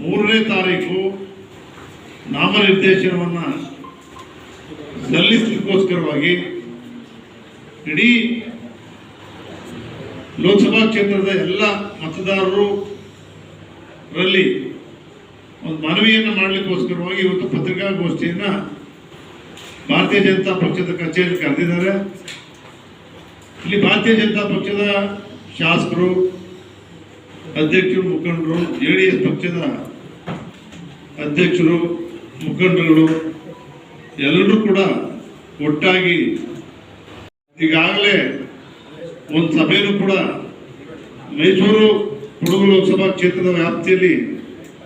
ಮೂರನೇ ತಾರೀಕು ನಾಮನಿರ್ದೇಶನವನ್ನು ಸಲ್ಲಿಸಲಿಕ್ಕೋಸ್ಕರವಾಗಿ ಇಡೀ ಲೋಕಸಭಾ ಕ್ಷೇತ್ರದ ಎಲ್ಲ ಮತದಾರರು ರಲ್ಲಿ ಒಂದು ಮನವಿಯನ್ನು ಮಾಡಲಿಕ್ಕೋಸ್ಕರವಾಗಿ ಇವತ್ತು ಪತ್ರಿಕಾಗೋಷ್ಠಿಯನ್ನು ಭಾರತೀಯ ಜನತಾ ಪಕ್ಷದ ಕಚೇರಿ ಕರೆದಿದ್ದಾರೆ. ಇಲ್ಲಿ ಭಾರತೀಯ ಜನತಾ ಪಕ್ಷದ ಶಾಸಕರು ಅಧ್ಯಕ್ಷರು ಮುಖಂಡರು ಜೆ ಡಿ ಎಸ್ ಪಕ್ಷದ ಅಧ್ಯಕ್ಷರು, ಮುಖಂಡರುಗಳು ಎಲ್ಲರೂ ಕೂಡ ಒಟ್ಟಾಗಿ ಈಗಾಗಲೇ ಒಂದು ಸಭೆಯೂ ಕೂಡ ಮೈಸೂರು ಕೊಡಗು ಲೋಕಸಭಾ ಕ್ಷೇತ್ರದ ವ್ಯಾಪ್ತಿಯಲ್ಲಿ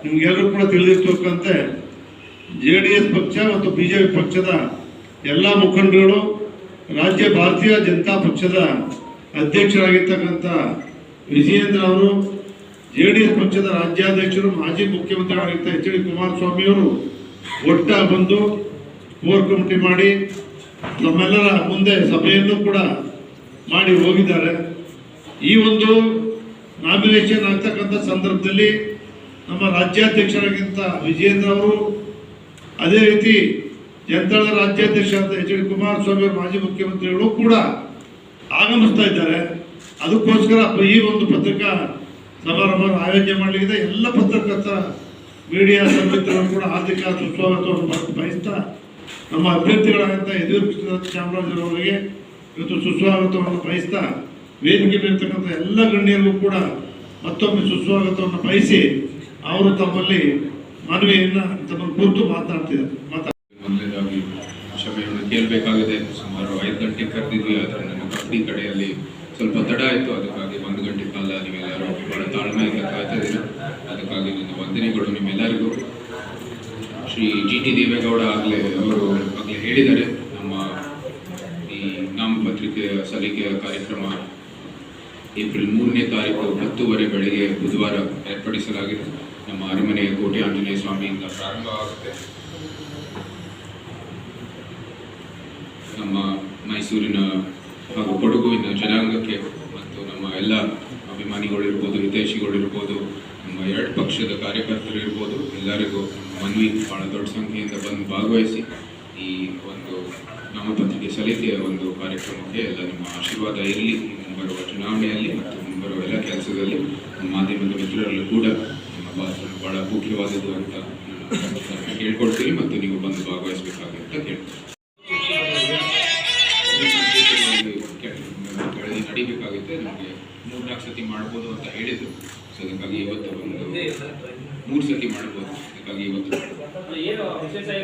ನಿಮಗೆಲ್ಲರೂ ಕೂಡ ತಿಳಿದಿರ್ತಕ್ಕಂತೆ ಜೆ ಡಿ ಎಸ್ ಪಕ್ಷ ಮತ್ತು ಬಿ ಜೆ ಪಿ ಪಕ್ಷದ ಎಲ್ಲ ಮುಖಂಡರುಗಳು, ರಾಜ್ಯ ಭಾರತೀಯ ಜನತಾ ಪಕ್ಷದ ಅಧ್ಯಕ್ಷರಾಗಿರ್ತಕ್ಕಂಥ ವಿಜಯೇಂದ್ರ ಅವರು ಜೆ ಡಿ ಎಸ್ ಪಕ್ಷದ ರಾಜ್ಯಾಧ್ಯಕ್ಷರು, ಮಾಜಿ ಮುಖ್ಯಮಂತ್ರಿಗಳಾಗಿದ್ದ ಎಚ್ ಡಿ ಕುಮಾರಸ್ವಾಮಿ ಅವರು ಒಟ್ಟಾಗಿ ಬಂದು ಕೋರ್ ಕಮಿಟಿ ಮಾಡಿ ನಮ್ಮೆಲ್ಲರ ಮುಂದೆ ಸಭೆಯನ್ನು ಕೂಡ ಮಾಡಿ ಹೋಗಿದ್ದಾರೆ. ಈ ಒಂದು ನಾಮಿನೇಷನ್ ಆಗ್ತಕ್ಕಂಥ ಸಂದರ್ಭದಲ್ಲಿ ನಮ್ಮ ರಾಜ್ಯಾಧ್ಯಕ್ಷರಾಗಿದ್ದ ವಿಜೇಂದ್ರ ಅವರು, ಅದೇ ರೀತಿ ಜನತಾಳದ ರಾಜ್ಯಾಧ್ಯಕ್ಷ ಅಂತ ಎಚ್ ಡಿ ಕುಮಾರಸ್ವಾಮಿ ಅವರು ಮಾಜಿ ಮುಖ್ಯಮಂತ್ರಿಗಳು ಕೂಡ ಆಗಮಿಸ್ತಾ ಇದ್ದಾರೆ. ಅದಕ್ಕೋಸ್ಕರ ಈ ಒಂದು ಪತ್ರಿಕಾ ಸಮಾರಂಭ ಆಯೋಜನೆ ಮಾಡಲಿಕ್ಕೆ ಎಲ್ಲ ಪತ್ರಕರ್ತ ಮೀಡಿಯಾ ಸಮಿತಿಗಳು ಕೂಡ ಹಾರ್ದಿಕ ಸುಸ್ವಾಗತವನ್ನು ಬಯಸ್ತಾ ನಮ್ಮ ಅಭ್ಯರ್ಥಿಗಳಾದಂಥ ಯದುವೀರ್ ಚಾಮರಾಜರವರಿಗೆ ಇವತ್ತು ಸುಸ್ವಾಗತವನ್ನು ಬಯಸ್ತಾ ವೇದಿಕೆ ಇರ್ತಕ್ಕಂಥ ಎಲ್ಲ ಗಣ್ಯರಿಗೂ ಕೂಡ ಮತ್ತೊಮ್ಮೆ ಸುಸ್ವಾಗತವನ್ನು ಬಯಸಿ ಅವರು ತಮ್ಮಲ್ಲಿ ಮನವಿಯನ್ನು ತಮ್ಮ ಕುರಿತು ಮಾತನಾಡ್ತಿದ್ದಾರೆ. ಮಾತಾಡ್ತಾರೆ ಕೇಳಬೇಕಾಗಿದೆ ಸುಮಾರು ಐದು ಗಂಟೆಗೆ ಕರೆದಿದ್ವಿ ಆದರೆ ಕಬಡ್ಡಿ ಕಡೆಯಲ್ಲಿ ಸ್ವಲ್ಪ ತಡ ಆಯಿತು. ಅದಕ್ಕಾಗಿ ಒಂದು ಗಂಟೆ ಕಾಲ ನೀವೆಲ್ಲರೂ ಬಹಳ ತಾಳ್ಮೆಯಿಂದ ಕಾಯ್ತಾ ಇದ್ದೀರ ಅದಕ್ಕಾಗಿ ನನ್ನ ವಂದನೆಗಳು ನಿಮ್ಮೆಲ್ಲರಿಗೂ. ಶ್ರೀ ಜಿ ಟಿ ದೇವೇಗೌಡ ಆಗಲೇ ಅವರು ಆಗಲೇ ಹೇಳಿದ್ದಾರೆ. ನಮ್ಮ ಈ ನಾಮಪತ್ರಿಕೆಯ ಸಲ್ಲಿಕೆಯ ಕಾರ್ಯಕ್ರಮ ಏಪ್ರಿಲ್ ಮೂರನೇ ತಾರೀಕು ಹತ್ತುವರೆ ಬೆಳಗ್ಗೆ ಬುಧವಾರ ಏರ್ಪಡಿಸಲಾಗಿದೆ. ನಮ್ಮ ಅರಮನೆಯ ಕೋಟೆ ಆಂಜನೇಯ ಸ್ವಾಮಿಯಿಂದ ಪ್ರಾರಂಭ ಆಗುತ್ತೆ. ನಮ್ಮ ಮೈಸೂರಿನ ಕೊಡಗುವಿನ ಜನಾಂಗಕ್ಕೆ ಮತ್ತು ನಮ್ಮ ಎಲ್ಲ ಅಭಿಮಾನಿಗಳಿರ್ಬೋದು, ಹಿತೈಷಿಗಳಿರ್ಬೋದು, ನಮ್ಮ ಎರಡು ಪಕ್ಷದ ಕಾರ್ಯಕರ್ತರು ಇರ್ಬೋದು, ಎಲ್ಲರಿಗೂ ಮನ್ವಿ ಭಾಳ ದೊಡ್ಡ ಸಂಖ್ಯೆಯಿಂದ ಬಂದು ಭಾಗವಹಿಸಿ ಈ ಒಂದು ನಾಮಪತ್ರಿಕೆ ಸಲ್ಲಿಕೆಯ ಒಂದು ಕಾರ್ಯಕ್ರಮಕ್ಕೆ ಎಲ್ಲ ನಿಮ್ಮ ಆಶೀರ್ವಾದ ಇರಲಿ. ಮುಂಬರುವ ಚುನಾವಣೆಯಲ್ಲಿ ಮತ್ತು ಮುಂಬರುವ ಎಲ್ಲ ಕೆಲಸದಲ್ಲಿ ನಮ್ಮ ಮಾಧ್ಯಮದ ಮಿತ್ರರಲ್ಲೂ ಕೂಡ ನಿಮ್ಮ ಭಾಷೆ ಭಾಳ ಮುಖ್ಯವಾದದ್ದು ಅಂತ ನಾನು ಕೇಳ್ಕೊಳ್ತೀನಿ. ಮತ್ತು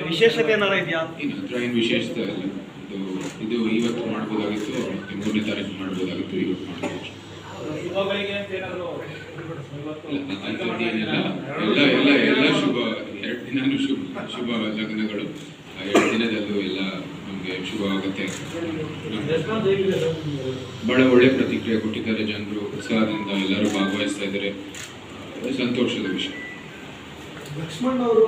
ವಿಶೇಷತೆ ಏನಾರ ಇದೆಯಾ? ಹತ್ರ ಏನು ವಿಶೇಷತೆ ಇಲ್ಲ ಇದು ಇದು ಇವತ್ತು ಮಾಡ್ಬೋದಾಗಿತ್ತು ಮತ್ತೆ ಮೂರನೇ ತಾರೀಕು ಮಾಡ್ಬೋದಾಗಿತ್ತು ಇವತ್ತು ಮಾಡ್ಬೋದು ಎಲ್ಲ ಎಲ್ಲ ಎಲ್ಲ ಶುಭ ಎರಡು ದಿನ ಶುಭ ಶುಭ ಲಗ್ನಗಳು ಆ ಎರಡು ದಿನದಲ್ಲೂ ಎಲ್ಲ ನಮಗೆ ಶುಭವಾಗುತ್ತೆ ಬಹಳ ಒಳ್ಳೆ ಪ್ರತಿಕ್ರಿಯೆ ಕೊಟ್ಟಿದ್ದಾರೆ ಜನರು ಉತ್ಸಾಹದಿಂದ ಎಲ್ಲರೂ ಭಾಗವಹಿಸ್ತಾ ಇದ್ದಾರೆ. ಸಂತೋಷದ ವಿಷಯ. ಲಕ್ಷ್ಮಣ್ ಅವರು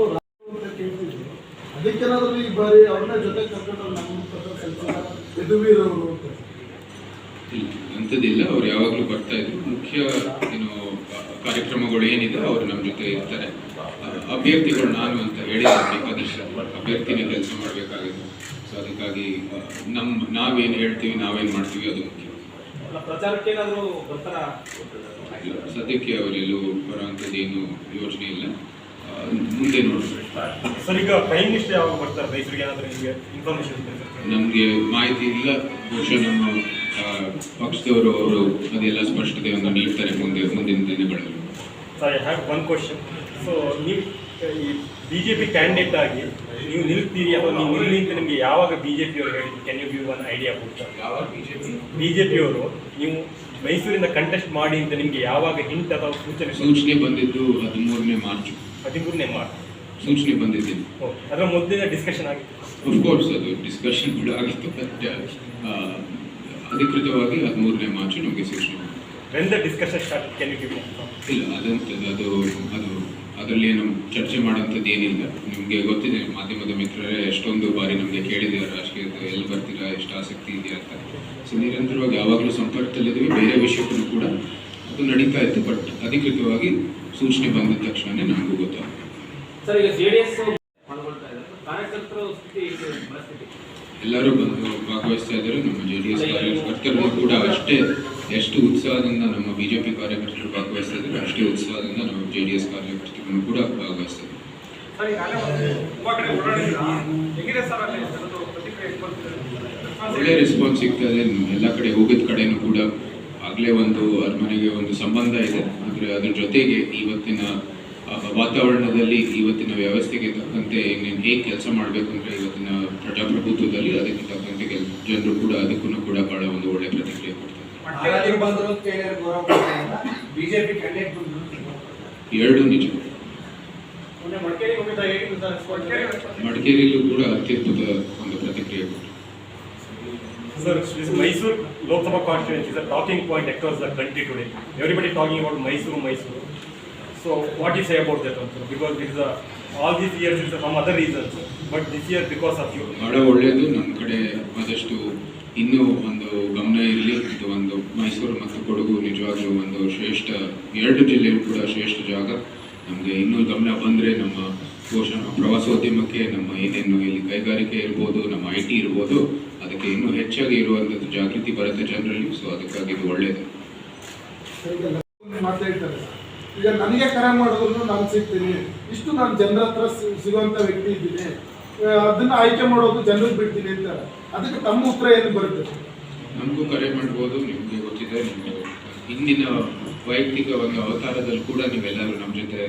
ಅದಕ್ಕೇನಾದ್ರೂ ಈ ಬಾರಿ ಅವ್ರನ್ನ ಜೊತೆ ಕರ್ಕೊಂಡು ನಮ್ಮ ಪತ್ರ ಸಲ್ಲಿಸಿದ ಅವರು ಅಂತ ಇಲ್ಲ ಅಂಥದ್ದಿಲ್ಲ ಅವ್ರು ಯಾವಾಗಲೂ ಬರ್ತಾ ಇದ್ರು. ಮುಖ್ಯ ಏನು ಕಾರ್ಯಕ್ರಮಗಳು ಏನಿದೆ ಅವರು ನಮ್ಮ ಜೊತೆ ಇರ್ತಾರೆ. ಅಭ್ಯರ್ಥಿಗಳು ನಾನು ಅಂತ ಹೇಳಿ ಬೇಕಾದಷ್ಟು ಅಭ್ಯರ್ಥಿನೇ ಕೆಲಸ ಮಾಡಬೇಕಾಗಿದೆ. ಸೊ ಅದಕ್ಕಾಗಿ ನಮ್ಮ ನಾವೇನು ಹೇಳ್ತೀವಿ ನಾವೇನು ಮಾಡ್ತೀವಿ ಅದು ಮುಖ್ಯ. ಪ್ರಚಾರಕ್ಕೆ ಏನಾದ್ರು ಬರ್ತಾರ ಸದ್ಯಕ್ಕೆ ಅವರೆಲ್ಲೂ ಬರೋವಂಥದ್ದು ಏನು ಯೋಚನೆ ಇಲ್ಲ. ಮುಂದೆ ನೋಡಿ ಸರ್ ಈಗ ಪ್ರೈಮ್ ಮಿನಿಸ್ಟರ್ ಯಾವಾಗ ಬರ್ತಾರೆ? ರೈತರಿಗೆ ಏನಾದರೂ ನಿಮಗೆ ಇನ್ಫಾರ್ಮೇಶನ್ ನಮಗೆ ಮಾಹಿತಿ ಇಲ್ಲ. ಬಹುಶಃ ನಮ್ಮ ಪಕ್ಷದವರು ಅವರು ಅದೆಲ್ಲ ಸ್ಪಷ್ಟತೆಯನ್ನು ನೀಡ್ತಾರೆ ಮುಂದೆ ಮುಂದಿನ ದಿನಗಳಲ್ಲಿ. Sir have one question so ನೀವು ಈ ಬಿ ಜೆ ಪಿ ಕ್ಯಾಂಡಿಡೇಟ್ ಆಗಿ ನೀವು ನಿಲ್ತೀರಿ ಅಥವಾ ನೀವು ನಿಲ್ಲಿ ಅಂತ ನಿಮಗೆ ಯಾವಾಗ ಬಿ ಜೆ ಪಿ ಅವರು ಹೇಳಿದ್ರು? Can you give one idea ಕೊಡ್ತಾರೆ ಯಾವಾಗ ಬಿಜೆಪಿ ಬಿ ಜೆ ಪಿ ನೀವು ಮೈಸೂರಿಂದ ಕಂಟೆಸ್ಟ್ ಮಾಡಿ ಅಂತ ನಿಮಗೆ ಯಾವಾಗ ಹಿಂಟ್ ಅಥವಾ ಸೂಚನೆ ಸೂಚನೆ ಬಂದಿದ್ದು ಹದಿಮೂರನೇ ಮಾರ್ಚ್. ಹದಿಮೂರನೇ ಮಾರ್ಚ್. ಸೂಚನೆ ಬಂದಿದ್ದೀನಿ. ಅದರ ಮೊದಲಿನ ಡಿಸ್ಕಷನ್ ಆಗಿತ್ತು. ಅಫ್ಕೋರ್ಸ್ ಅದು ಡಿಸ್ಕಷನ್ ಕೂಡ ಆಗಿತ್ತು ಬಟ್ ಅಧಿಕೃತವಾಗಿ ಹದಿಮೂರನೇ ಮಾರ್ಚ್ ನಮಗೆ ಸೂಚನೆ ಇಲ್ಲ ಅದಂಥದ್ದು ಅದು ಅದು ಅದರಲ್ಲಿ ಏನು ಚರ್ಚೆ ಮಾಡೋಂಥದ್ದು ಏನಿಲ್ಲ. ನಿಮಗೆ ಗೊತ್ತಿದೆ ಮಾಧ್ಯಮದ ಮಿತ್ರರೇ ಎಷ್ಟೊಂದು ಬಾರಿ ನಮಗೆ ಕೇಳಿದ್ದಾರೆ ರಾಜಕೀಯದ ಎಲ್ಲಿ ಬರ್ತೀರಾ ಎಷ್ಟು ಆಸಕ್ತಿ ಇದೆಯಾ ಅಂತ. ಸೊ ನಿರಂತರವಾಗಿ ಯಾವಾಗಲೂ ಸಂಪರ್ಕದಲ್ಲಿದ್ದೀವಿ ಬೇರೆ ವಿಷಯಕ್ಕೂ ಕೂಡ ಅದು ನಡೀತಾ ಇತ್ತು ಬಟ್ ಅಧಿಕೃತವಾಗಿ ಸೂಚನೆ ಬಂದ ತಕ್ಷಣ ನಮಗೂ ಗೊತ್ತಾಗ್ತದೆ ಸರ್ ಈಗ ಜೆ ಡಿ ಪಾಲ್ಗೊಳ್ತಾ ಇದ್ದಾರೆ ಕಾರ್ಯಕರ್ತರ ಸ್ಥಿತಿ ಪರಿಸ್ಥಿತಿ? ಎಲ್ಲರೂ ಬಂದು ಭಾಗವಹಿಸ್ತಾ ಇದ್ದಾರೆ. ನಮ್ಮ ಜೆ ಡಿ ಎಸ್ ಕಾರ್ಯಕರ್ತರು ಕೂಡ ಅಷ್ಟೇ ಎಷ್ಟು ಉತ್ಸಾಹದಿಂದ ನಮ್ಮ ಬಿಜೆಪಿ ಕಾರ್ಯಕರ್ತರು ಭಾಗವಹಿಸ್ತಾ ಇದ್ದಾರೆ ಅಷ್ಟೇ ಉತ್ಸಾಹದಿಂದ ನಮ್ಮ ಜೆ ಡಿ ಎಸ್ ಕಾರ್ಯಕರ್ತರು ಕೂಡ ಭಾಗವಹಿಸ್ತಾ ಇದ್ದಾರೆ. ಸರ್ ಈಗಾಗಲೇ ಒಂದು ತುಂಬಾ ಕಡೆ ಓಡಾಡಿದ್ದೀರಾ ಹೆಂಗಿದೆ ಸರ್ ಅಲ್ಲಿ ಪ್ರತಿಕ್ರಿಯೆ ಎಷ್ಟು ಒಳ್ಳೆ ರೆಸ್ಪಾನ್ಸ್ ಸಿಗ್ತಾ ಇದೆ. ಎಲ್ಲ ಕಡೆ ಹೋಗಿದ ಕಡೆನೂ ಕೂಡ ಆಗಲೇ ಒಂದು ಅರಮನೆಗೆ ಒಂದು ಸಂಬಂಧ ಇದೆ. ಆದರೆ ಅದ್ರ ಜೊತೆಗೆ ಇವತ್ತಿನ ವಾತಾವರಣದಲ್ಲಿ ಇವತ್ತಿನ ವ್ಯವಸ್ಥೆಗೆ ತಕ್ಕಂತೆ ಇನ್ನೇನು ಹೇಗೆ ಕೆಲಸ ಮಾಡಬೇಕು ಅಂದರೆ ಇವತ್ತಿನ ಪ್ರಜಾಪ್ರಭುತ್ವದಲ್ಲಿ ಅದಕ್ಕೆ ತಕ್ಕಂತೆ ಕೆಲ ಜನರು ಕೂಡ ಅದಕ್ಕೂ ಕೂಡ ಭಾಳ ಒಂದು ಒಳ್ಳೆ ಪ್ರತಿಕ್ರಿಯೆ ಕೊಡ್ತಾರೆ. ಎರಡು ನಿಜ. ಮಡಿಕೇರಿಯಲ್ಲೂ ಕೂಡ ಅತ್ಯದ್ಭುತ ಒಂದು ಪ್ರತಿಕ್ರಿಯೆ ಕೊಟ್ಟರು Sir, this Mysore Lok Sabha constituency is a talking point across the country today. Everybody talking about Mysore, Mysore. So what do you say about that sir? Because it is a, all these years is some other reasons, but this year because of you. ಬಹಳ ಒಳ್ಳೆಯದು ನಮ್ಮ ಕಡೆ ಆದಷ್ಟು ಇನ್ನೂ ಒಂದು ಗಮನ ಇರಲಿ ಇದು ಒಂದು ಮೈಸೂರು ಮತ್ತು ಕೊಡಗು ನಿಜವಾಗ್ಲೂ ಒಂದು ಶ್ರೇಷ್ಠ ಎರಡು ಜಿಲ್ಲೆಯೂ ಕೂಡ ಶ್ರೇಷ್ಠ ಜಾಗ ನಮಗೆ ಇನ್ನೂ ಗಮನ ಬಂದರೆ ನಮ್ಮ ಪೋಷಣ ಪ್ರವಾಸೋದ್ಯಮಕ್ಕೆ ನಮ್ಮ ಏನೇನು ಇಲ್ಲಿ ಕೈಗಾರಿಕೆ ಇರ್ಬೋದು ನಮ್ಮ ಐ ಟಿ ಇರ್ಬೋದು ಅದಕ್ಕೆ ಇನ್ನೂ ಹೆಚ್ಚಾಗಿ ಇರುವಂಥದ್ದು ಜಾಗೃತಿ ಬರುತ್ತೆ ಜನರಲ್ಲಿ ಸೊ ಅದಕ್ಕಾಗಿ ಇದು ಒಳ್ಳೆಯದು ಈಗ ಮಾತಾಡ್ತಾರೆ. ಈಗ ನನಗೆ ಕರೆ ಮಾಡಿದ್ರು ನಾನು ಸಿಗ್ತೀನಿ. ಇಷ್ಟು ನಾನು ಜನರ ಹತ್ರ ಸಿ- ಸಿಗುವಂತ ವ್ಯಕ್ತಿ ಇದ್ದೀನಿ. ಅದನ್ನ ಆಯ್ಕೆ ಮಾಡೋದು ಜನರಿಗೆ ಬಿಡ್ತೀನಿ ಅಂತ ಅದಕ್ಕೆ ತಮ್ಮ ಉತ್ತರ ಏನು ಬರುತ್ತೆ? ನಮಗೂ ಕರೆ ಮಾಡ್ಬೋದು ನಿಮಗೆ ಗೊತ್ತಿದೆ ನಿಮಗೆ ಹಿಂದಿನ ವೈಯಕ್ತಿಕ ಒಂದು ಅವತಾರದಲ್ಲಿ ಕೂಡ ನೀವೆಲ್ಲರೂ ನಮ್ಮ ಜೊತೆ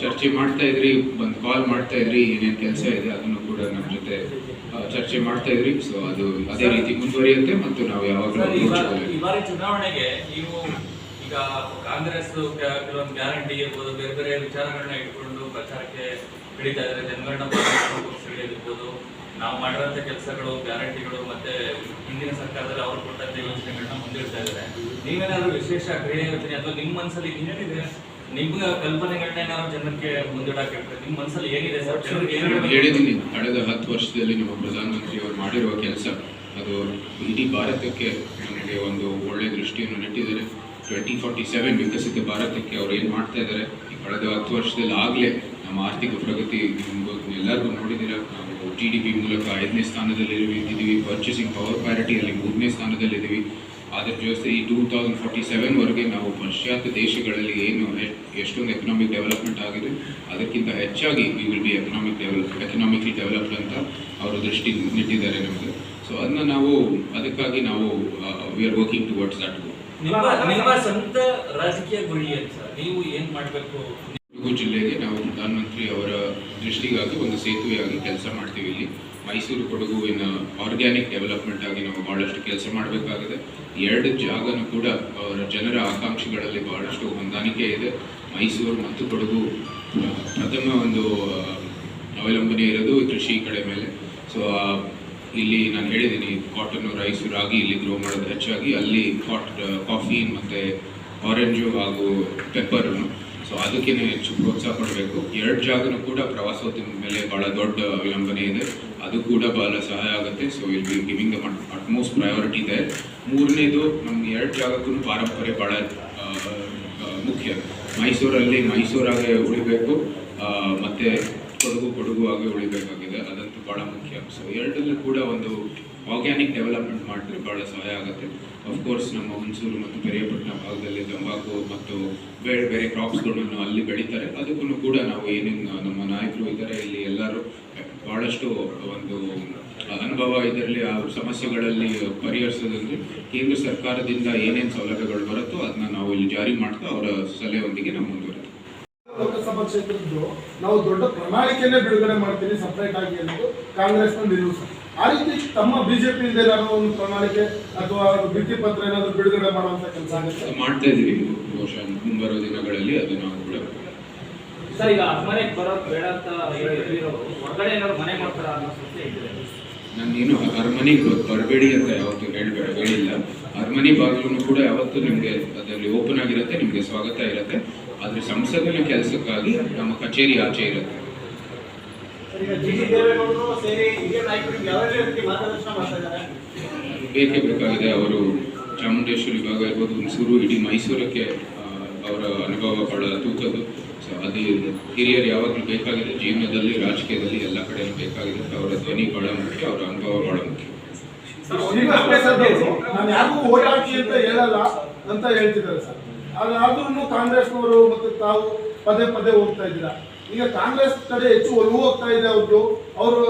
ಚರ್ಚೆ ಮಾಡ್ತಾ ಇದ್ರಿ ಬಂದು ಕಾಲ್ ಮಾಡ್ತಾ ಇದ್ರಿ ಏನೇನು ಕೆಲಸ ಇದೆ ಅದನ್ನು ಕೂಡ ನಮ್ಮ ಜೊತೆ ಚರ್ಚೆ ಮಾಡ್ತಾ ಇದ್ರಿ. ಸೊ ಅದು ಅದೇ ರೀತಿ ಮುಂದುವರಿಯುತ್ತೆ ಮತ್ತು ನಾವು ಯಾವಾಗಲೂ ಈ ಬಾರಿ- ಚುನಾವಣೆಗೆ ನೀವು ಈಗ ಕಾಂಗ್ರೆಸ್ ಕೆಲವೊಂದು ಗ್ಯಾರಂಟಿ ಇರ್ಬೋದು ಬೇರೆ ಬೇರೆ ವಿಚಾರಗಳನ್ನ ಇಟ್ಕೊಂಡು ಪ್ರಚಾರಕ್ಕೆ ಹಿಡಿತಾ ಇದ್ದಾರೆ. ಜನಗಳನ್ನ ಇರ್ಬೋದು ನಾವು ಮಾಡಿರೋಂಥ ಕೆಲಸಗಳು ಗ್ಯಾರಂಟಿಗಳು ಮತ್ತೆ ಹಿಂದಿನ ಸರ್ಕಾರದಲ್ಲಿ ಅವರು ಕೊಟ್ಟಂತ ಯೋಜನೆಗಳನ್ನ ಮುಂದಿಡ್ತಾ ಇದ್ದಾರೆ. ನೀವೇನಾದ್ರೂ ವಿಶೇಷ ಕ್ರಿಯೆ ಯೋಜನೆ ಅಥವಾ ನಿಮ್ಮ ಮನಸ್ಸಲ್ಲಿ ಏನಿದೆ ನಿಮ್ಮ ಕಲ್ಪನೆಗಳನ್ನ ಏನಾದ್ರು ಜನಕ್ಕೆ ಮುಂದಿಡಕ್ಕೆ ನಿಮ್ಮ ಮನಸ್ಸಲ್ಲಿ ಹೇಗಿದೆ ಸರ್? ನಾನು ಹೇಳಿದ್ದೀನಿ. ಕಳೆದ ಹತ್ತು ವರ್ಷದಲ್ಲಿ ನಿಮ್ಮ ಪ್ರಧಾನಮಂತ್ರಿ ಅವರು ಮಾಡಿರುವ ಕೆಲಸ ಅದು ಇಡೀ ಭಾರತಕ್ಕೆ ನನಗೆ ಒಂದು ಒಳ್ಳೆಯ ದೃಷ್ಟಿಯನ್ನು ನೆಟ್ಟಿದ್ದಾರೆ. ಟ್ವೆಂಟಿ ಫಾರ್ಟಿ ಸೆವೆನ್ ವಿಕಸಿತ ಭಾರತಕ್ಕೆ ಅವ್ರು ಏನು ಮಾಡ್ತಾ ಇದ್ದಾರೆ? ಕಳೆದ ಹತ್ತು ವರ್ಷದಲ್ಲಿ ಆಗಲೇ ನಮ್ಮ ಆರ್ಥಿಕ ಪ್ರಗತಿ ಎಲ್ಲರಿಗೂ ನೋಡಿದ್ದೀರ? ನಾವು ಜಿ ಡಿ ಪಿ ಮೂಲಕ ಐದನೇ ಸ್ಥಾನದಲ್ಲಿ ಇದ್ದೀವಿ ಪರ್ಚೇಸಿಂಗ್ ಪವರ್ ಪ್ಯಾರಿಟಿಯಲ್ಲಿ ಮೂರನೇ ಸ್ಥಾನದಲ್ಲಿದ್ದೀವಿ. ಅದ್ರ ಜೊತೆ ಈ ಟೂ ತೌಸಂಡ್ ಫಾರ್ಟಿ ಸೆವೆನ್ವರೆಗೆ ನಾವು ಪಾಶ್ಚಾತ್ಯ ದೇಶಗಳಲ್ಲಿ ಏನು ಎಷ್ಟೊಂದು ಎಕನಾಮಿಕ್ ಡೆವಲಪ್ಮೆಂಟ್ ಆಗಿದೆ ಅದಕ್ಕಿಂತ ಹೆಚ್ಚಾಗಿ we will be economic develop economically developed ಅಂತ ಅವರು ದೃಷ್ಟಿ ನೆಟ್ಟಿದ್ದಾರೆ ನಮಗೆ. ಸೊ ಅದನ್ನ ನಾವು ಅದಕ್ಕಾಗಿ ನಾವು we are working towards that ನಿಮ್ಮ ಸ್ವಂತ ರಾಜಕೀಯ ಗುರಿ ಸರ್? ನೀವು ಏನು ಮಾಡಬೇಕು? ಕೊಡಗು ಜಿಲ್ಲೆಗೆ ನಾವು ಪ್ರಧಾನಮಂತ್ರಿ ಅವರ ದೃಷ್ಟಿಗಾಗಿ ಒಂದು ಸೇತುವೆಯಾಗಿ ಕೆಲಸ ಮಾಡ್ತೀವಿ ಇಲ್ಲಿ. ಮೈಸೂರು ಕೊಡಗುವಿನ ಆರ್ಗ್ಯಾನಿಕ್ ಡೆವಲಪ್ಮೆಂಟ್ ಆಗಿ ನಾವು ಬಹಳಷ್ಟು ಕೆಲಸ ಮಾಡಬೇಕಾಗಿದೆ. ಎರಡು ಜಾಗನೂ ಕೂಡ ಅವರ ಜನರ ಆಕಾಂಕ್ಷೆಗಳಲ್ಲಿ ಬಹಳಷ್ಟು ಹೊಂದಾಣಿಕೆ ಇದೆ. ಮೈಸೂರು ಮತ್ತು ಕೊಡಗು ಪ್ರಥಮ ಒಂದು ಅವಲಂಬನೆ ಇರೋದು ಕೃಷಿ ಕಡೆ ಮೇಲೆ. ಸೊ ಇಲ್ಲಿ ನಾನು ಹೇಳಿದ್ದೀನಿ ಕಾಟನ್ ರೈಸ್ ರಾಗಿ ಇಲ್ಲಿ ಗ್ರೋ ಮಾಡೋದು ಹೆಚ್ಚಾಗಿ. ಅಲ್ಲಿ ಕಾಟ್ ಕಾಫಿ ಮತ್ತು ಆರೆಂಜು ಹಾಗೂ ಪೆಪ್ಪರನ್ನು ಸೊ ಅದಕ್ಕೆ ಹೆಚ್ಚು ಪ್ರೋತ್ಸಾಹ ಕೊಡಬೇಕು. ಎರಡು ಜಾಗನೂ ಕೂಡ ಪ್ರವಾಸೋದ್ಯಮ ಮೇಲೆ ಭಾಳ ದೊಡ್ಡ ಅವಲಂಬನೆ ಇದೆ. ಅದು ಕೂಡ ಭಾಳ ಸಹಾಯ ಆಗುತ್ತೆ. So will be giving at utmost priority ಇದೆ ಮೂರನೇದು, ನಮ್ಗೆ ಎರಡು ಜಾಗಕ್ಕೂ ಪಾರಂಪರ್ಯ ಭಾಳ ಮುಖ್ಯ. ಮೈಸೂರಲ್ಲಿ ಮೈಸೂರಾಗೆ ಉಳಿಬೇಕು. ಮತ್ತು ಮತ್ತೆ ಕೊಡಗು ಕೊಡಗು ಆಗಿ ಉಳಿಬೇಕಾಗಿದೆ. ಅದಂತೂ ಭಾಳ ಮುಖ್ಯ. ಸೊ ಎರಡಲ್ಲೂ ಕೂಡ ಒಂದು ಆರ್ಗ್ಯಾನಿಕ್ ಡೆವಲಪ್ಮೆಂಟ್ ಮಾಡಿದ್ರೆ ಭಾಳ ಸಹಾಯ ಆಗುತ್ತೆ. ಅಫ್ಕೋರ್ಸ್ ನಮ್ಮ ಹುಣಸೂರು ಮತ್ತು ಪೆರಿಯಪಟ್ಟಣ ಭಾಗದಲ್ಲಿ ತಂಬಾಕು ಮತ್ತು ಬೇರೆ ಬೇರೆ ಕ್ರಾಪ್ಸ್ಗಳನ್ನು ಅಲ್ಲಿ ಬೆಳೀತಾರೆ. ಅದಕ್ಕೂ ಕೂಡ ನಾವು ಏನೇನು ನಮ್ಮ ನಾಯಕರು ಇದ್ದಾರೆ, ಇಲ್ಲಿ ಎಲ್ಲರೂ ಭಾಳಷ್ಟು ಒಂದು ಅನುಭವ ಇದರಲ್ಲಿ, ಆ ಸಮಸ್ಯೆಗಳಲ್ಲಿ ಪರಿಹರಿಸೋದಂದ್ರೆ ಕೇಂದ್ರ ಸರ್ಕಾರದಿಂದ ಏನೇನು ಸೌಲಭ್ಯಗಳು ಬರುತ್ತೋ ಅದನ್ನ ನಾವು ಇಲ್ಲಿ ಜಾರಿ ಮಾಡ್ತಾ ಅವರ ಸಲಹೆಯೊಂದಿಗೆ ನಾವು ಮುಂದುವರಿತೀವಿ. ಲೋಕಸಭಾ ಕ್ಷೇತ್ರದ್ದು ನಾವು ದೊಡ್ಡ ಪ್ರಣಾಳಿಕೆಯನ್ನೇ ಬಿಡುಗಡೆ ಮಾಡ್ತೀನಿ ಸಪ್ರೇಟ್ ಆಗಿ ಅನ್ನೋದು ಕಾಂಗ್ರೆಸ್ನ ಆ ರೀತಿ ತಮ್ಮ ಬಿಜೆಪಿಯಿಂದ ಏನಾದ್ರು ಒಂದು ಪ್ರಣಾಳಿಕೆ ಅಥವಾ ಭಿತ್ತಿ ಪತ್ರ ಏನಾದ್ರು ಬಿಡುಗಡೆ ಮಾಡುವಂತ ಕೆಲಸ ಆಗುತ್ತೆ? ಮಾಡ್ತಾ ಇದೀವಿ. ಬಹುಶಃ ಮುಂಬರೋ ದಿನಗಳಲ್ಲಿ ಅದು ನಾವು ಕೂಡ ಸರ್ ಈಗ ಬರೋದು ಬೇಡ ಅಂತ ಹೊರಗಡೆ ಏನಾದ್ರು ಮನೆ ಮಾಡ್ತಾರ ಅನ್ನೋ ಸಂಸ್ಥೆ ಇದೆ. ನಾನೇನು ಅರಮನೆಗೆ ಬರಬೇಡಿ ಅಂತ ಯಾವತ್ತೂ ಹೇಳ್ಬೇಡ ಹೇಳಿಲ್ಲ. ಅರಮನೆ ಬಾಗಿಲು ಕೂಡ ಯಾವತ್ತು ನಿಮಗೆ ಅದರಲ್ಲಿ ಓಪನ್ ಆಗಿರುತ್ತೆ ನಿಮಗೆ ಸ್ವಾಗತ ಇರುತ್ತೆ. ಆದರೆ ಸಂಸದನ ಕೆಲಸಕ್ಕಾಗಿ ನಮ್ಮ ಕಚೇರಿ ಆಚೆ ಇರುತ್ತೆ. ಈಗ ಜಿ ಟಿ ದೇವೇಗೌಡರು ಸೇರಿ ಹಿರಿಯ ನಾಯಕರು ಯಾವ ರೀತಿ ಮಾರ್ಗದರ್ಶನ ಮಾಡ್ತಾ ಇದ್ದಾರೆ? ಬೇಕೇ ಬೇಕಾಗಿದೆ ಅವರು ಚಾಮುಂಡೇಶ್ವರಿ ಭಾಗ ಇರ್ಬೋದು ಹುಣಸೂರು ಇಡೀ ಮೈಸೂರಕ್ಕೆ ಅವರ ಅನುಭವ ಬಹಳ ತೂಕದ್ದು. ಸೊ ಅದು ಹಿರಿಯರು ಯಾವಾಗಲೂ ಬೇಕಾಗಿದೆ ಜೀವನದಲ್ಲಿ ರಾಜಕೀಯದಲ್ಲಿ ಎಲ್ಲ ಕಡೆ ಬೇಕಾಗಿದೆ ಅವರ ಧ್ವನಿ ಬಹಳ ಮುಖ್ಯ ಅವರ ಅನುಭವ ಬಹಳ ಮುಖ್ಯ. ನಾನು ಯಾರಿಗೂ ಅಂತ ಹೇಳಲ್ಲ ಅಂತ ಹೇಳ್ತಿದ್ದಾರೆ ಸರ್. ಆದ್ರೂ ಕಾಂಗ್ರೆಸ್ನವರು ಮತ್ತು ತಾವು ಪದೇ ಪದೇ ಹೋಗ್ತಾ ಇದ್ದೀರಾ? ಈಗ ಕಾಂಗ್ರೆಸ್ ಕಡೆ ಹೆಚ್ಚು ಒಲವು ಹೋಗ್ತಾ ಇದೆ ಅವ್ರದ್ದು ಅವರು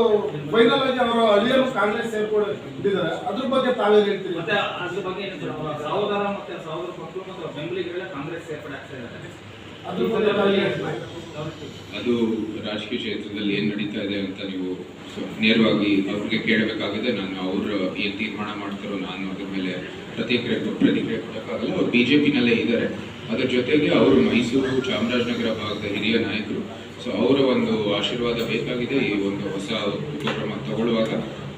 ಫೈನಲ್ ಆಗಿ ಅವರ ಅಳಿಯರು ಕಾಂಗ್ರೆಸ್ ಸೇರ್ಕೊಂಡಿದ್ದಾರೆ ಅದ್ರ ಬಗ್ಗೆ ತಾವೇ ಹೇಳ್ತೀರಿ? ಮತ್ತೆ ಅದ್ರ ಬಗ್ಗೆ? ಸಹೋದರ ಮತ್ತೆ ಸಹೋದರ ಮಕ್ಕಳು ಮತ್ತು ಕಾಂಗ್ರೆಸ್ ಸೇರ್ಪಡೆ ಆಗ್ತಾ ಇದ್ದಾರೆ. ಅದು ರಾಜಕೀಯ ಕ್ಷೇತ್ರದಲ್ಲಿ ಏನು ನಡೀತಾ ಇದೆ ಅಂತ ನೀವು ಸೊ ನೇರವಾಗಿ ಅವ್ರಿಗೆ ಕೇಳಬೇಕಾಗಿದೆ. ನಾನು ಅವರು ಏನು ತೀರ್ಮಾನ ಮಾಡ್ತಾರೋ ನಾನು ಅದ್ರ ಮೇಲೆ ಪ್ರತಿಕ್ರಿಯೆ ಪ್ರತಿಕ್ರಿಯೆ ಕೊಡೋಕ್ಕಾಗಲ್ಲ. ಅವ್ರು ಬಿ ಜೆ ಪಿನಲ್ಲೇ ಇದ್ದಾರೆ. ಅದರ ಜೊತೆಗೆ ಅವರು ಮೈಸೂರು ಚಾಮರಾಜನಗರ ಭಾಗದ ಹಿರಿಯ ನಾಯಕರು ಸೊ ಅವರ ಒಂದು ಆಶೀರ್ವಾದ ಬೇಕಾಗಿದೆ ಈ ಒಂದು ಹೊಸ ಉಪಕ್ರಮ ತಗೊಳ್ಳುವಾಗ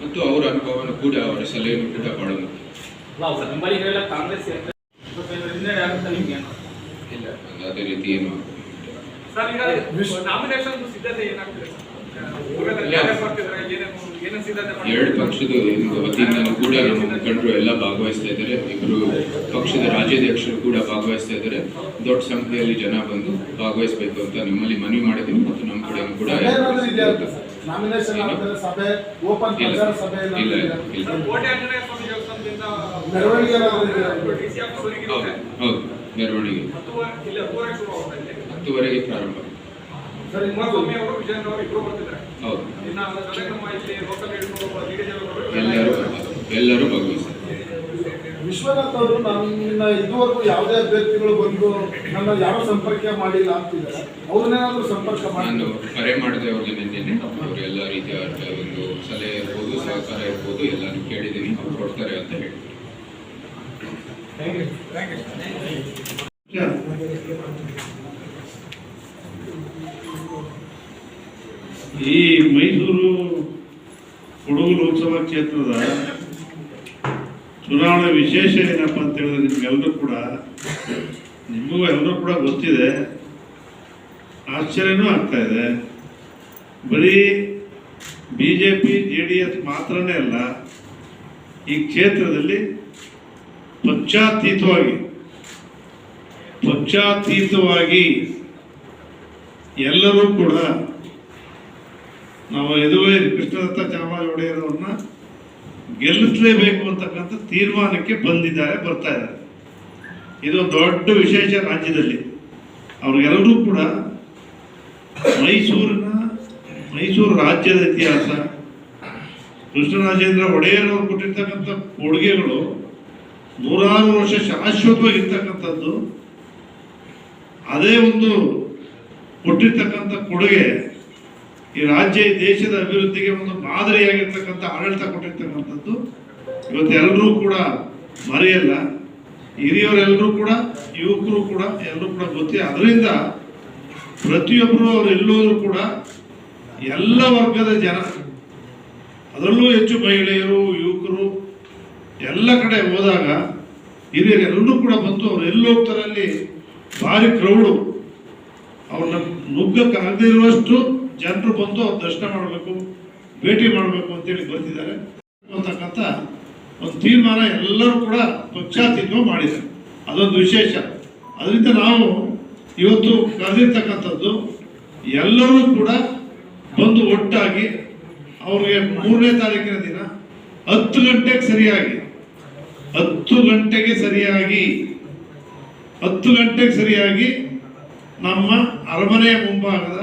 ಮತ್ತು ಅವರ ಅನುಭವನ ಕೂಡ ಅವರ ಸಲಹೆಯನ್ನು ಕೂಡ ಏನು? ಇಲ್ಲ ಅದೇ ರೀತಿ ಏನು? ಎರಡು ಪಕ್ಷದ ವತಿಯಿಂದ ಕೂಡ ನಮ್ಮ ಮುಖಂಡರು ಎಲ್ಲ ಭಾಗವಹಿಸ್ತಾ ಇದ್ದಾರೆ. ಇಬ್ಬರು ಪಕ್ಷದ ರಾಜ್ಯಾಧ್ಯಕ್ಷರು ಕೂಡ ಭಾಗವಹಿಸ್ತಾ ಇದ್ದಾರೆ. ದೊಡ್ಡ ಸಂಖ್ಯೆಯಲ್ಲಿ ಜನ ಬಂದು ಭಾಗವಹಿಸಬೇಕು ಅಂತ ನಿಮ್ಮಲ್ಲಿ ಮನವಿ ಮಾಡಿದ್ದೀನಿ ಮತ್ತು ನಮ್ಮ ಕಡೆ ಕೂಡ ಹೌದು ಮೆರವಣಿಗೆ. ಹತ್ತುವರೆಗೆ ಪ್ರಾರಂಭ ಎಲ್ಲರೂ ಎಲ್ಲರೂ ಭಾಗವಹಿಸ್ತಾರೆ ವಿಶ್ವನಾಥ್ ಅವರು ನನ್ನ ಇದುವರೆಗೂ ಯಾವುದೇ ಅಭ್ಯರ್ಥಿಗಳು ಬಂದು ನನ್ನ ಯಾವ ಸಂಪರ್ಕ ಮಾಡಿಲ್ಲ ಅಂತಿದ್ದಾರೆ. ಅವ್ರನ್ನೇನಾದ್ರೂ ಸಂಪರ್ಕ ನಾನು ಮಾಡಿ ಕರೆ ಮಾಡಿದೆ ಅವ್ರಿಗೆ ನಿನ್ನೆ ಅವರು ಎಲ್ಲ ರೀತಿಯ ಒಂದು ಸಲಹೆ ಇರ್ಬೋದು ಸಹಕಾರ ಇರ್ಬೋದು ಎಲ್ಲಾನು ಕೇಳಿದ್ದೀನಿ. ಅವ್ರು ಕೊಡ್ತಾರೆ ಅಂತ ಹೇಳಿ. ಈ ಮೈಸೂರು ಕೊಡಗು ಲೋಕಸಭಾ ಕ್ಷೇತ್ರದ ಚುನಾವಣೆ ವಿಶೇಷ ಏನಪ್ಪ ಅಂತ ಹೇಳಿದ್ರೆ ನಿಮ್ಗೆಲ್ಲರೂ ಕೂಡ, ನಿಮಗೂ ಎಲ್ಲರೂ ಕೂಡ ಗೊತ್ತಿದೆ. ಆಶ್ಚರ್ಯನೂ ಆಗ್ತಾ ಇದೆ. ಬರೀ B J P J D S ಮಾತ್ರನೇ ಅಲ್ಲ, ಈ ಕ್ಷೇತ್ರದಲ್ಲಿ ಪಕ್ಷಾತೀತವಾಗಿ ಪಕ್ಷಾತೀತವಾಗಿ ಎಲ್ಲರೂ ಕೂಡ ನಾವು ಯದುವೇ ಕೃಷ್ಣದತ್ತ ಚಾಮರಾಜ ಒಡೆಯರವ್ರನ್ನ ಗೆಲ್ಲಿಸಲೇಬೇಕು ಅಂತಕ್ಕಂಥ ತೀರ್ಮಾನಕ್ಕೆ ಬಂದಿದ್ದಾರೆ, ಬರ್ತಾ ಇದ್ದಾರೆ. ಇದು ದೊಡ್ಡ ವಿಶೇಷ ರಾಜ್ಯದಲ್ಲಿ. ಅವ್ರಿಗೆಲ್ಲರೂ ಕೂಡ ಮೈಸೂರಿನ, ಮೈಸೂರು ರಾಜ್ಯದ ಇತಿಹಾಸ ಕೃಷ್ಣರಾಜೇಂದ್ರ ಒಡೆಯರವರು ಕೊಟ್ಟಿರ್ತಕ್ಕಂಥ ಕೊಡುಗೆಗಳು ನೂರಾರು ವರ್ಷ ಶಾಶ್ವತವಾಗಿರ್ತಕ್ಕಂಥದ್ದು. ಅದೇ ಒಂದು ಕೊಟ್ಟಿರ್ತಕ್ಕಂಥ ಕೊಡುಗೆ ಈ ರಾಜ್ಯ ದೇಶದ ಅಭಿವೃದ್ಧಿಗೆ ಒಂದು ಮಾದರಿಯಾಗಿರ್ತಕ್ಕಂಥ ಆಡಳಿತ ಕೊಟ್ಟಿರ್ತಕ್ಕಂಥದ್ದು ಇವತ್ತು ಎಲ್ಲರೂ ಕೂಡ ಮರೆಯಲ್ಲ. ಹಿರಿಯವರೆಲ್ಲರೂ ಕೂಡ, ಯುವಕರು ಕೂಡ ಎಲ್ಲರೂ ಕೂಡ ಗೊತ್ತಿ. ಅದರಿಂದ ಪ್ರತಿಯೊಬ್ಬರು ಅವರು ಎಲ್ಲೋದ್ರು ಕೂಡ ಎಲ್ಲ ವರ್ಗದ ಜನ, ಅದರಲ್ಲೂ ಹೆಚ್ಚು ಮಹಿಳೆಯರು, ಯುವಕರು ಎಲ್ಲ ಕಡೆ ಹೋದಾಗ ಹಿರಿಯರೆಲ್ಲರೂ ಕೂಡ ಬಂತು ಅವ್ರು ಎಲ್ಲಿ ಹೋಗ್ತಾರೆ ಅಲ್ಲಿ ಭಾರಿ ಕ್ರೌಡು ಅವ್ರನ್ನ ನುಗ್ಗಕ್ಕಾಗದೇ ಇರುವಷ್ಟು ಜನರು ಬಂದು ಅವ್ರು ದರ್ಶನ ಮಾಡಬೇಕು, ಭೇಟಿ ಮಾಡಬೇಕು ಅಂತೇಳಿ ಬರ್ತಿದ್ದಾರೆ. ಅಂತಕ್ಕಂಥ ಒಂದು ತೀರ್ಮಾನ ಎಲ್ಲರೂ ಕೂಡ ಪಕ್ಷಾತೀತ ಮಾಡಿದ್ದಾರೆ. ಅದೊಂದು ವಿಶೇಷ. ಅದರಿಂದ ನಾವು ಇವತ್ತು ಕರೆದಿರ್ತಕ್ಕಂಥದ್ದು, ಎಲ್ಲರೂ ಕೂಡ ಬಂದು ಒಟ್ಟಾಗಿ ಅವ್ರಿಗೆ ಮೂರನೇ ತಾರೀಕಿನ ದಿನ ಹತ್ತು ಗಂಟೆಗೆ ಸರಿಯಾಗಿ, ಹತ್ತು ಗಂಟೆಗೆ ಸರಿಯಾಗಿ, ಹತ್ತು ಗಂಟೆಗೆ ಸರಿಯಾಗಿ ನಮ್ಮ ಅರಮನೆಯ ಮುಂಭಾಗದ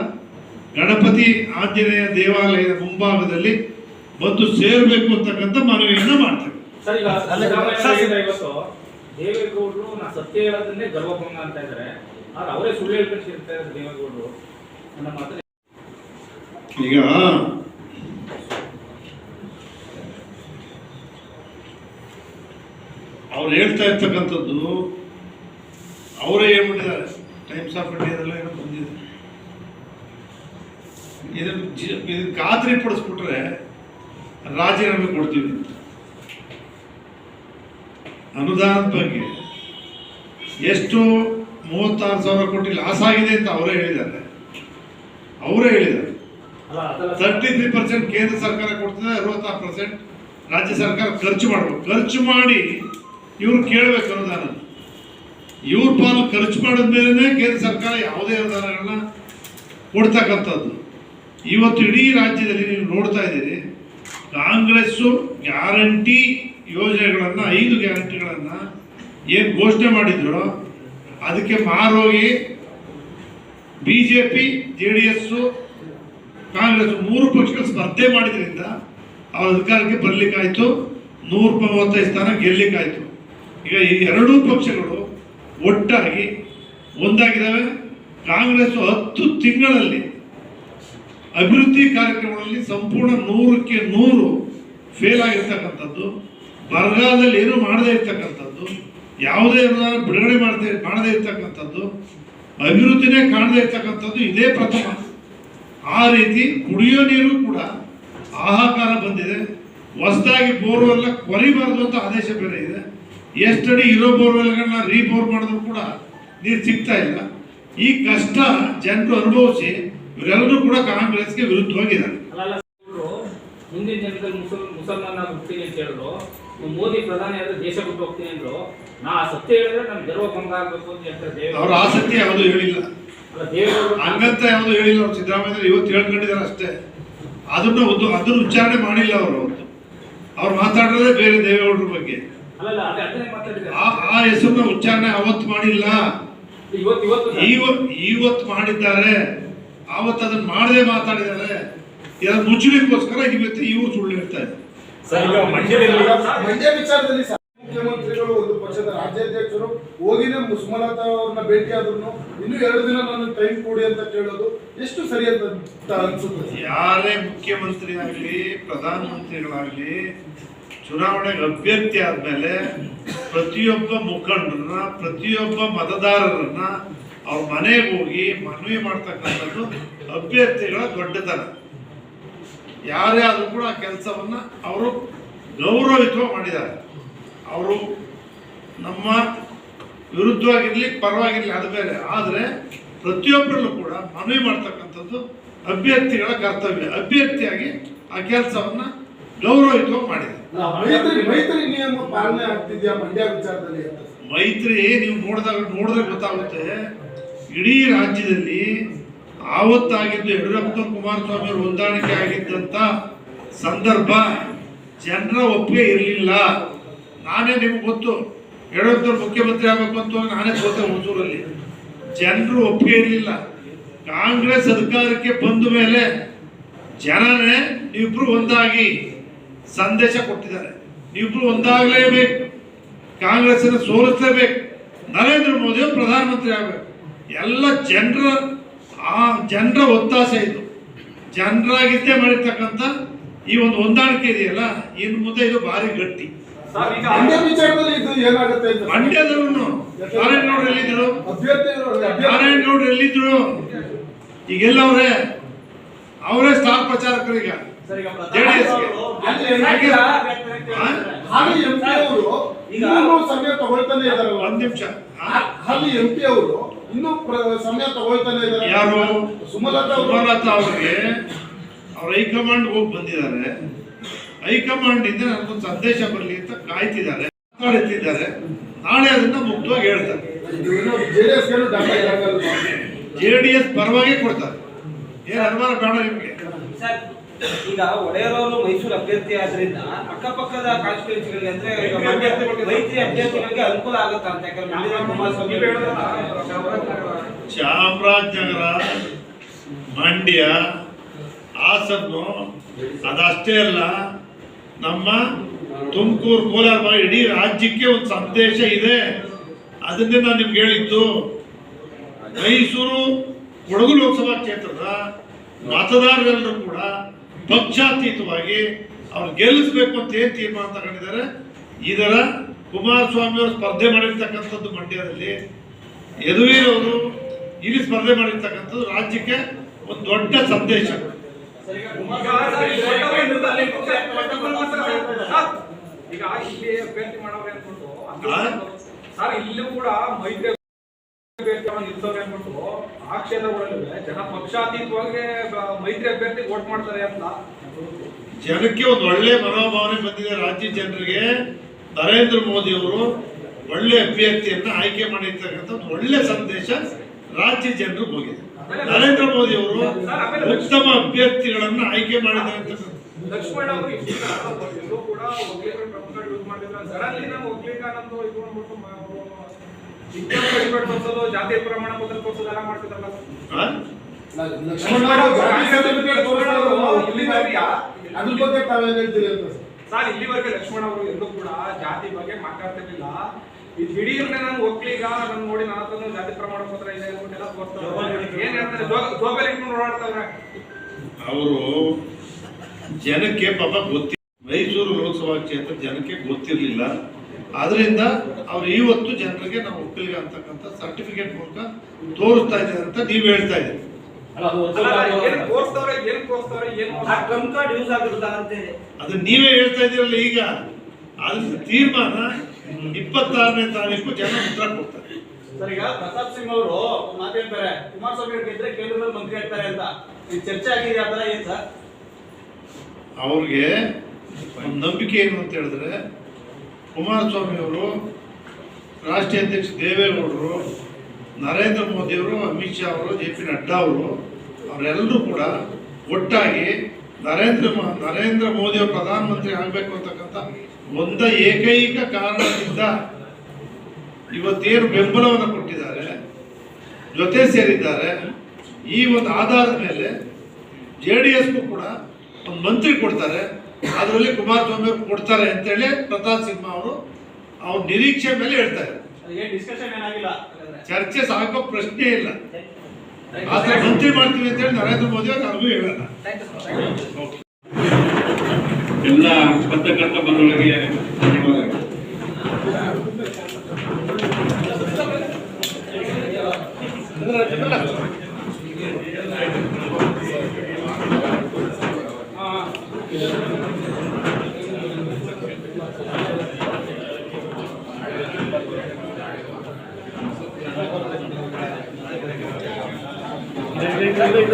ಗಣಪತಿ ಆಂಜನೇಯ ದೇವಾಲಯದ ಮುಂಭಾಗದಲ್ಲಿ ಬಂದು ಸೇರಬೇಕು ಅಂತಕ್ಕಂಥ ಮನವಿಯನ್ನು ಮಾಡ್ತೇವೆ. ಇವತ್ತು. ದೇವೇಗೌಡರು ನಾ ಸತ್ಯ ಹೇಳೋದನ್ನೇ ಗರ್ವಭಂಗ ಅಂತ ಇದ್ದಾರೆ ಆದ್ರೆ ಅವರೇ ಸುಳ್ಳು ಹೇಳ್ಕೊಂಡು ಇರ್ತಾ ಇದ್ದಾರೆ ದೇವೇಗೌಡರು. ನನ್ನ ಮಾತು ಈಗ ಅವ್ರು ಹೇಳ್ತಾ ಇರ್ತಕ್ಕಂಥದ್ದು ಅವರೇ ಹೇಳ್ಬಿಟ್ಟಿದ್ದಾರೆ. ಟೈಮ್ಸ್ ಆಫ್ ಇಂಡಿಯಾದಲ್ಲ ಏನೋ ಬಂದಿದೆ ಇದನ್ನು ಇದನ್ನ ಖಾತ್ರಿ ಪಡಿಸ್ಬಿಟ್ರೆ ರಾಜೀನಾಮೆ ಕೊಡ್ತೀವಿ. ಅನುದಾನದ ಬಗ್ಗೆ ಎಷ್ಟು ಮೂವತ್ತಾರು ಸಾವಿರ ಕೋಟಿ ಲಾಸ್ ಆಗಿದೆ ಅಂತ ಅವರೇ ಹೇಳಿದ್ದಾರೆ. ಅವರೇ ಹೇಳಿದ್ದಾರೆ. ತರ್ಟಿ ತ್ರೀ ಪರ್ಸೆಂಟ್ ಕೇಂದ್ರ ಸರ್ಕಾರ ಕೊಡ್ತದೆ ಅರವತ್ತಾರು ಪರ್ಸೆಂಟ್ ರಾಜ್ಯ ಸರ್ಕಾರ ಖರ್ಚು ಮಾಡಬೇಕು. ಖರ್ಚು ಮಾಡಿ ಇವ್ರು ಕೇಳಬೇಕು ಅನುದಾನ. ಇವ್ರ ಪಾಲು ಖರ್ಚು ಮಾಡಿದ ಮೇಲೆ ಕೇಂದ್ರ ಸರ್ಕಾರ ಯಾವುದೇ ಅನುದಾನಗಳನ್ನ ಕೊಡ್ತಕ್ಕಂಥದ್ದು. ಇವತ್ತು ಇಡೀ ರಾಜ್ಯದಲ್ಲಿ ನೀವು ನೋಡ್ತಾ ಇದ್ದೀರಿ, ಕಾಂಗ್ರೆಸ್ಸು ಗ್ಯಾರಂಟಿ ಯೋಜನೆಗಳನ್ನು, ಐದು ಗ್ಯಾರಂಟಿಗಳನ್ನು ಏನು ಘೋಷಣೆ ಮಾಡಿದ್ರು, ಅದಕ್ಕೆ ಮಾರೋಗಿ B J P J D S Congress ಮೂರು ಪಕ್ಷಗಳು ಸ್ಪರ್ಧೆ ಮಾಡಿದ್ರಿಂದ ಅವ್ರ ಅಧಿಕಾರಕ್ಕೆ ಬರ್ಲಿಕ್ಕಾಯ್ತು ನೂರ ಮೂವತ್ತೈದು ಸ್ಥಾನ ಗೆಲ್ಲಿಕ್ಕಾಯ್ತು. ಈಗ ಈ ಎರಡೂ ಪಕ್ಷಗಳು ಒಟ್ಟಾಗಿ ಒಂದಾಗಿದ್ದಾವೆ. ಕಾಂಗ್ರೆಸ್ ಹತ್ತು ತಿಂಗಳಲ್ಲಿ ಅಭಿವೃದ್ಧಿ ಕಾರ್ಯಕ್ರಮಗಳಲ್ಲಿ ಸಂಪೂರ್ಣ ನೂರಕ್ಕೆ ನೂರು ಫೇಲ್ ಆಗಿರ್ತಕ್ಕಂಥದ್ದು, ಬರಗಾಲದಲ್ಲಿ ಏನು ಮಾಡದೇ ಇರ್ತಕ್ಕಂಥದ್ದು, ಯಾವುದೇ ಬಿಡುಗಡೆ ಮಾಡದೆ, ಮಾಡದೇ ಇರ್ತಕ್ಕಂಥದ್ದು, ಅಭಿವೃದ್ಧಿನೇ ಕಾಣದೇ ಇರ್ತಕ್ಕಂಥದ್ದು ಇದೇ ಪ್ರಥಮ. ಆ ರೀತಿ ಕುಡಿಯೋ ನೀರು ಕೂಡ ಆಹಾಕಾರ ಬಂದಿದೆ. ಹೊಸದಾಗಿ ಬೋರ್ವೆಲ್ಲ ಕೊರಿಬಾರದು ಅಂತ ಆದೇಶ ಬೇರೆ ಇದೆ. ಎಷ್ಟಡಿ ಇರೋ ಬೋರ್ವೆಲ್ಗಳನ್ನ ರೀಬೋರ್ ಮಾಡಿದ್ರು ಕೂಡ ನೀರು ಸಿಗ್ತಾ ಇಲ್ಲ. ಈ ಕಷ್ಟ ಜನರು ಅನುಭವಿಸಿ ಇವರೆಲ್ಲರೂ ಕೂಡ ಕಾಂಗ್ರೆಸ್ಗೆ ವಿರುದ್ಧವಾಗಿದ್ದಾರೆ. ಮುಂದಿನ ಜನರಲ್ಲಿ ಮುಸಲ್ ಮುಸಲ್ಮಾನ ಹೋಗ್ತೀನಿ ಅಂತ ಹೇಳಿದ್ರು ಮೋದಿ ಪ್ರಧಾನಿ ಆದ್ರೆ ದೇಶ ಬಿಟ್ಟು ಹೋಗ್ತೀನಿ ಅಂದ್ರು. ನಾ ಸತ್ಯ ಹೇಳಿದ್ರೆ ನಮ್ಗೆ ಗರ್ವ ಭಂಗ ಆಗ್ಬೇಕು ಅಂತ ಹೇಳ್ತಾರೆ ಅವರ ಆಸಕ್ತಿ ಯಾವುದು ಹೇಳಿಲ್ಲ. ಹಂಗಂತ ಯಾವುದು ಹೇಳಿಲ್ಲ ಅವ್ರು ಸಿದ್ದರಾಮಯ್ಯ ಇವತ್ತು ಹೇಳ್ಕೊಂಡಿದ್ದಾರೆ ಅಷ್ಟೇ. ಅದನ್ನು ಒಂದು ಅದನ್ನು ಉಚ್ಚಾರಣೆ ಮಾಡಿಲ್ಲ ಅವರು ಅವತ್ತು ಅವ್ರು ಮಾತಾಡೋದೇ ಬೇರೆ ದೇವೇಗೌಡರ ಬಗ್ಗೆ. ಆ ಹೆಸರನ್ನ ಉಚ್ಚಾರಣೆ ಅವತ್ತು ಮಾಡಿಲ್ಲ. ಇವತ್ತು ಇವತ್ತು ಇವತ್ತು ಇವತ್ತು ಮಾಡಿದ್ದಾರೆ. ಆವತ್ತು ಅದನ್ನ ಮಾಡದೆ ಮಾತಾಡಿದ್ದಾರೆ ಇದನ್ನ ಮುಚ್ಚಲಿಕ್ಕೋಸ್ಕರ ಇವತ್ತು ಇವರು ಸುಳ್ಳು ಹೇಳ್ತಾ ಇದ್ದಾರೆ. ಸರ್ ಈಗ ಮಂಡ್ಯದಲ್ಲಿ ಮಂಡ್ಯ ವಿಚಾರದಲ್ಲಿ ಮುಖ್ಯಮಂತ್ರಿಗಳು ಒಂದು ಪಕ್ಷದ ರಾಜ್ಯಾಧ್ಯಕ್ಷರು ಹೋಗಿನೇ ಮುಸ್ಮಲತಾ ಅವ್ರನ್ನ ಭೇಟಿ ಆದ್ರು ಇನ್ನು ಎರಡು ದಿನ ನಾನು ಟೈಮ್ ಕೊಡಿ ಅಂತ ಕೇಳೋದು ಎಷ್ಟು ಸರಿ ಅಂತ ಅನ್ಸುತ್ತೆ ಯಾರೇ ಮುಖ್ಯಮಂತ್ರಿ ಆಗಲಿ ಪ್ರಧಾನಮಂತ್ರಿಗಳಾಗ್ಲಿ ಚುನಾವಣೆಗೆ ಅಭ್ಯರ್ಥಿ ಆದ್ಮೇಲೆ ಪ್ರತಿಯೊಬ್ಬ ಮುಖಂಡರನ್ನ ಪ್ರತಿಯೊಬ್ಬ ಮತದಾರರನ್ನ ಅವ್ರ ಮನೆಗೆ ಹೋಗಿ ಮನವಿ ಮಾಡ್ತಕ್ಕಂಥದ್ದು ಅಭ್ಯರ್ಥಿಗಳ ದೊಡ್ಡತನ. ಯಾರೇ ಆದರೂ ಕೂಡ ಆ ಕೆಲಸವನ್ನು ಅವರು ಗೌರವಿತವಾಗಿ ಮಾಡಿದ್ದಾರೆ. ಅವರು ನಮ್ಮ ವಿರುದ್ಧವಾಗಿರಲಿ ಪರವಾಗಿರಲಿ ಅದು ಬೇರೆ. ಆದರೆ ಪ್ರತಿಯೊಬ್ಬರಲ್ಲೂ ಕೂಡ ಮನವಿ ಮಾಡ್ತಕ್ಕಂಥದ್ದು ಅಭ್ಯರ್ಥಿಗಳ ಕರ್ತವ್ಯ. ಅಭ್ಯರ್ಥಿಯಾಗಿ ಆ ಕೆಲಸವನ್ನು ಗೌರವಯುತವಾಗಿ ಮಾಡಿದೆ ಮೈತ್ರಿ ಮೈತ್ರಿ ನಿಯಮ ಪಾಲನೆ ಆಗ್ತಿದ್ಯಾ ಮಂಡ್ಯ ವಿಚಾರದಲ್ಲಿ ಅಂತ? ಮೈತ್ರಿ ನೀವು ನೋಡಿದಾಗ ನೋಡಿದ್ರೆ ಗೊತ್ತಾಗುತ್ತೆ. ಇಡೀ ರಾಜ್ಯದಲ್ಲಿ ಆವತ್ತಾಗಿದ್ದು ಯಡಿಯೂರಪ್ಪ ಕುಮಾರಸ್ವಾಮಿ ಅವರು ಹೊಂದಾಣಿಕೆ ಆಗಿದ್ದಂತ ಸಂದರ್ಭ ಜನರ ಒಪ್ಪಿಗೆ ಇರಲಿಲ್ಲ. ನಾನೇ ನಿಮ್ಗೆ ಗೊತ್ತು. ಯಡಿಯೂರಪ್ಪ ಮುಖ್ಯಮಂತ್ರಿ ಆಗಬೇಕು ಅಂತ ನಾನೇ ಸೋತೆ ಹುಣಸೂರಲ್ಲಿ. ಜನರು ಒಪ್ಪಿಗೆ ಇರಲಿಲ್ಲ. ಕಾಂಗ್ರೆಸ್ ಅಧಿಕಾರಕ್ಕೆ ಬಂದ ಮೇಲೆ ಜನನೇ ನೀವಿಬ್ರು ಒಂದಾಗಿ ಸಂದೇಶ ಕೊಟ್ಟಿದ್ದಾರೆ. ನೀವಿಬ್ರು ಒಂದಾಗಲೇಬೇಕು. ಕಾಂಗ್ರೆಸ್ಸನ್ನು ಸೋಲಿಸಲೇಬೇಕು. ನರೇಂದ್ರ ಮೋದಿ ಪ್ರಧಾನಮಂತ್ರಿ ಆಗಬೇಕು. ಎಲ್ಲ ಜನರ ಆ ಜನರ ಒತ್ತಾಸೆ ಇದು. ಜನರಾಗಿದ್ದೇ ಮಾಡಿರ್ತಕ್ಕಂಥ ಈ ಒಂದು ಹೊಂದಾಣಿಕೆ ಇದೆಯಲ್ಲ ಇನ್ನು ಮುಂದೆ ಇದು ಭಾರಿ ಗಟ್ಟಿ. ಸರ್ ಈಗ ಗೌಡ್ರು ವಿಚಾರದಲ್ಲಿ ಇದು ಏನಾಗುತ್ತೆ ಅಂತ ಮಂಡ್ಯದವನು ನಾರಾಯಣಗೌಡರು ಎಲ್ಲಿದ್ರು ನಾರಾಯಣ ಗೌಡ್ರು ಎಲ್ಲಿದ್ರು ಈಗೆಲ್ಲ ಅವರೇ ಸ್ಟಾರ್ ಪ್ರಚಾರಕರು ಈಗ. ಸರ್ ಈಗ JDS ಗೆ. ಅಲ್ಲಿ ಹಾಗೆ ಹಾ? ಹಾಲಿ ಎಂ ಅವರು ಸಮಯ ತಗೊಳ್ತಾನೆ ಇದಾರಲ್ಲ ಒಂದ್ ನಿಮಿಷ. ಅಲ್ಲಿ ಎಂ ಪಿ ಅವರು ಇನ್ನೂ ಪ್ರ- ಸಮಯ ತಗೊಳ್ತಾನೆ ಇದ್ದಾರೆ. ಯಾರು? ಸುಮಲತಾ ಸುಮಲತಾ ಅವ್ರಿಗೆ ಅವ್ರ ಹೈಕಮಾಂಡ್ ಹೋಗಿ ಬಂದಿದ್ದಾರೆ. ಹೈಕಮಾಂಡ್ ಇಂದ ನನಗೊಂದು ಸಂದೇಶ ಬರಲಿ ಅಂತ ಕಾಯ್ತಿದ್ದಾರೆ. ಮಾತಾಡುತ್ತಿದ್ದಾರೆ ನಾಳೆ ಅದನ್ನ ಮುಕ್ತವಾಗಿ ಹೇಳ್ತಾರೆ. ಜೆ ಡಿ ಎಸ್ ಪರವಾಗಿ ಕೊಡ್ತಾರೆ. ಏನ್ ಅನುಮಾನ ಬೇಡ ನಿಮ್ಗೆ. ಸರ್ ಈಗ ಒಡೆಯರವರು ಮೈಸೂರು ಅಭ್ಯರ್ಥಿ ಆದ್ರಿಂದ ಅಕ್ಕಪಕ್ಕದ ಕಾನ್ಸ್ಟಿಟ್ಯೂನ್ಸಿಗಳಿಗೆ ಅಂದ್ರೆ ಮೈತ್ರಿ ಅಭ್ಯರ್ಥಿಗಳಿಗೆ ಅನುಕೂಲ ಆಗುತ್ತಾ ಅಂತ ಯಾಕಂದ್ರೆ ಕುಮಾರಸ್ವಾಮಿ ಚಾಮರಾಜನಗರ. ಮಂಡ್ಯ ಹಾಸನ್ನು ಅದಷ್ಟೇ ಅಲ್ಲ ನಮ್ಮ ತುಮಕೂರು ಕೋಲಾರ ಇಡೀ ರಾಜ್ಯಕ್ಕೆ ಒಂದು ಸಂದೇಶ ಇದೆ ಅದನ್ನೇ ನಾನು ನಿಮ್ಗೆ ಹೇಳಿದ್ದು ಮೈಸೂರು ಕೊಡಗು ಲೋಕಸಭಾ ಕ್ಷೇತ್ರದ ಮತದಾರರೆಲ್ಲರೂ ಕೂಡ ಪಕ್ಷಾತೀತವಾಗಿ ಅವ್ರು ಗೆಲ್ಲಿಸ್ಬೇಕು ಅಂತ ಏನ್ ತೀರ್ಮಾನ ತಗೊಂಡಿದ್ದಾರೆ ಇದರ ಕುಮಾರಸ್ವಾಮಿ ಅವರು ಸ್ಪರ್ಧೆ ಮಾಡಿರ್ತಕ್ಕಂಥದ್ದು ಮಂಡ್ಯದಲ್ಲಿ ಯದುವೀರ್ ಅವರು ಇಲ್ಲಿ ಸ್ಪರ್ಧೆ ಮಾಡಿರ್ತಕ್ಕಂಥದ್ದು ರಾಜ್ಯಕ್ಕೆ ಒಂದು ದೊಡ್ಡ ಸಂದೇಶ. ಈಗ ಇಲ್ಲಿ ಅಭ್ಯರ್ಥಿ ಮಾಡವ್ರೆ ಅನ್ಬಿಟ್ಟು ಸರ್ ಇಲ್ಲೂ ಕೂಡ ಮೈತ್ರಿ ನಿಲ್ಸವ್ರೆ ಅನ್ಬಿಟ್ಟು ಆ ಕ್ಷೇತ್ರಗಳಲ್ಲಿ ಜನ ಪಕ್ಷಾತೀತವಾಗಿ ಮೈತ್ರಿ ಅಭ್ಯರ್ಥಿ ವೋಟ್ ಮಾಡ್ತಾರೆ ಅಂತ. ಜನಕ್ಕೆ ಒಂದು ಒಳ್ಳೆ ಮನೋಭಾವನೆ ಬಂದಿದೆ ರಾಜ್ಯ ಜನರಿಗೆ. ನರೇಂದ್ರ ಮೋದಿ ಅವರು ಒಳ್ಳೆ ಅಭ್ಯರ್ಥಿಯನ್ನ ಆಯ್ಕೆ ಮಾಡಿರ್ತಕ್ಕಂಥ ಒಂದು ಒಳ್ಳೆ ಸಂದೇಶ ರಾಜ್ಯ ಜನರಿಗೆ ಹೋಗಿದೆ. ನರೇಂದ್ರ ಮೋದಿ ಅವರು ಉತ್ತಮ ಅಭ್ಯರ್ಥಿಗಳನ್ನ ಆಯ್ಕೆ ಮಾಡಿದ್ದಾರೆ ಅಂತ. ಲಕ್ಷ್ಮಣ ಅವರು ಕೂಡ ಒಗ್ಗೀಕರಣ ಪ್ರಪಂಚ ಯೂಸ್ ಮಾಡಿದ್ರೆ ಸಡನ್ಲಿ ನಾವು ಒಗ್ಗೀಕ ನಮ್ದು ಇದು ಅಂದ್ಬಿಟ್ಟು ಮ- ಅವರು ವಿಜ್ಞಾನ ಸರ್ಟಿಫಿಕೇಟ್ ತೋರಿಸೋದು ಜಾತಿ ಪ್ರಮಾಣ ಪತ್ರ ಮಾಡ್ತಿದ್ರಲ್ಲ ಅದ್ರ ಬಗ್ಗೆ ತಾವೇನ್ ಹೇಳ್ತೀರಿ ಅಂತ. ಸರ್? ಇಲ್ಲಿವರೆಗೆ ಲಕ್ಷ್ಮಣ ಅವರು ಎಲ್ಲೂ ಕೂಡ ಜಾತಿ ಬಗ್ಗೆ ಮಾತಾಡ್ತಿರ್ಲಿಲ್ಲ. ಈ ದಿಢೀರ್ನೆ ನಾನು ಒಕ್ಕಲಿಗ ನಾನು ನೋಡಿ ನನ್ನ ಹತ್ರ ಜಾತಿ ಪ್ರಮಾಣ ಪತ್ರ ಇದೆ ಅಂದ್ಬಿಟ್ಟೆಲ್ಲ ತೋರಿಸ್ತಾರೆ. ಏನ್ ಹೇಳ್ತಾರೆ? ಇಟ್ಕೊಂಡು ಓಡಾಡ್ತಾವ್ರೆ. ಅವರು ಜನಕ್ಕೆ ಪಾಪ ಗೊತ್ತಿ ಮೈಸೂರು ಲೋಕಸಭಾ ಕ್ಷೇತ್ರ ಜನಕ್ಕೆ ಗೊತ್ತಿರಲಿಲ್ಲ. ಆದ್ರಿಂದ ಅವ್ರು ಇವತ್ತು ಜನರಿಗೆ ನಾವು ಒಕ್ಕಲಿಗ ಅಂತಕ್ಕಂಥ ಸರ್ಟಿಫಿಕೇಟ್ ಮೂಲಕ ತೋರಿಸ್ತಾ ಇದ್ದಾರೆ ಅಂತ ನೀವು ಹೇಳ್ತಾ ಇದ್ದೀರಿ. ಅಲ್ಲ ಅದು ನೀವೇ ಹೇಳ್ತಾ ಇದ್ದೀರಲ್ಲ ಈಗ. ಅದ್ರ ತೀರ್ಮಾನ ಇಪ್ಪತ್ತಾರನೇ ತಾರೀಕು ಜನ ಉತ್ತರ ಕೊಡ್ತಾರೆ. ಸರ್ ಈಗ ಪ್ರತಾಪ್ ಸಿಂಗ್ ಅವರು ಮಾತೇಳ್ತಾರೆ ಕುಮಾರಸ್ವಾಮಿ ಅವ್ರು ಗೆದ್ರೆ ಕೇಂದ್ರದಲ್ಲಿ ಮಂತ್ರಿ ಆಗ್ತಾರೆ ಅಂತ. ಈ ಚರ್ಚೆ ಆಗಿದೆ ಅದರ ಏನ್ ಸರ್? ಅವ್ರಿಗೆ ಒಂದು ನಂಬಿಕೆ ಏನು ಅಂತ ಹೇಳಿದ್ರೆ ಕುಮಾರಸ್ವಾಮಿ ಅವರು ರಾಷ್ಟ್ರೀಯ ಅಧ್ಯಕ್ಷ ದೇವೇಗೌಡರು, ನರೇಂದ್ರ ಮೋದಿಯವರು, ಅಮಿತ್ ಶಾ ಅವರು, ಜೆ ಪಿ ನಡ್ಡಾ ಅವರು, ಅವರೆಲ್ಲರೂ ಕೂಡ ಒಟ್ಟಾಗಿ ನರೇಂದ್ರ ನರೇಂದ್ರ ಮೋದಿಯವರು ಪ್ರಧಾನಮಂತ್ರಿ ಆಗಬೇಕು ಅಂತಕ್ಕಂಥ ಒಂದ ಏಕೈಕ ಕಾರಣದಿಂದ ಇವತ್ತೇನು ಬೆಂಬಲವನ್ನು ಕೊಟ್ಟಿದ್ದಾರೆ, ಜೊತೆ ಸೇರಿದ್ದಾರೆ, ಈ ಒಂದು ಆಧಾರದ ಮೇಲೆ ಜೆ ಡಿ ಎಸ್ಗೂ ಕೂಡ ಒಂದು ಮಂತ್ರಿ ಕೊಡ್ತಾರೆ. ಅದರಲ್ಲಿ ಕುಮಾರಸ್ವಾಮಿ ಸ್ವಾಮಿ ಕೊಡ್ತಾರೆ ಅಂತೇಳಿ ಪ್ರತಾಪ್ ಸಿಂಹ ಅವರು ಅವ್ರ ನಿರೀಕ್ಷೆ ಮೇಲೆ ಹೇಳ್ತಾರೆ. ಏನ್ ಡಿಸ್ಕಷನ್ ಏನಾಗಿಲ್ಲ? ಚರ್ಚೆ ಸಾಕೋ ಪ್ರಶ್ನೆ ಇಲ್ಲ. ಆದ್ರೆ ಮಂತ್ರಿ ಮಾಡ್ತೀವಿ ಅಂತೇಳಿ ನರೇಂದ್ರ ಮೋದಿ ಅವ್ರು ಅವ್ರಿಗೂ ಹೇಳಲ್ಲ. ಎಲ್ಲ ಪತ್ರಕರ್ತ ಬಂಧುಗಳಿಗೆ